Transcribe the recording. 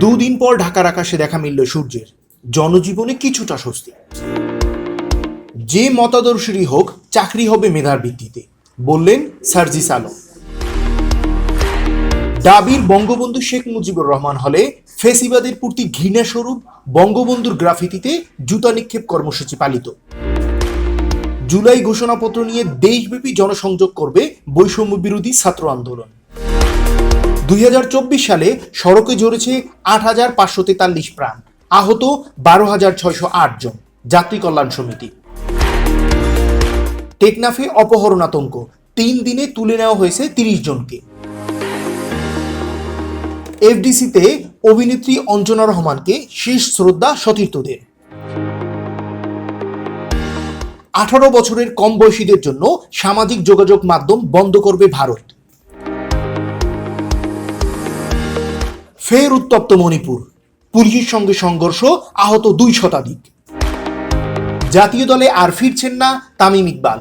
দুদিন পর ঢাকার আকাশে দেখা মিলল সূর্যের। জনজীবনে কিছুটা স্বস্তি। যে মতাদর্শেরই হোক, চাকরি হবে মেধার ভিত্তিতে, বললেন সার্জিস আলম। ডাবির বঙ্গবন্ধু শেখ মুজিবুর রহমান হলে ফেসিবাদের প্রতি ঘৃণা স্বরূপ বঙ্গবন্ধুর গ্রাফিতিতে জুতা নিক্ষেপ কর্মসূচি পালিত। জুলাই ঘোষণাপত্র নিয়ে দেশব্যাপী জনসংযোগ করবে বৈষম্য বিরোধী ছাত্র আন্দোলন। দুই হাজার চব্বিশ সালে সড়কে জড়েছে আট হাজার পাঁচশো তেতাল্লিশ প্রাণ। আহত বারো হাজার ছয়শো আট জন, যাত্রী কল্যাণ সমিতি। টেকনাফে অপহরণ আতঙ্ক, তিন দিনে তুলে নেওয়া হয়েছে তিরিশ জনকে। এফডিসিতে অভিনেত্রী অঞ্জনা রহমানকে শেষ শ্রদ্ধা সতীর্থদের। আঠারো বছরের কম বয়সীদের জন্য সামাজিক যোগাযোগ মাধ্যম বন্ধ করবে ভারত। ফের উত্তপ্ত মণিপুর। পুলিশের সঙ্গে সংঘর্ষ আহত দুই শতাধিক। জাতীয় দলে আর ফিরছেন না তামিম ইকবাল।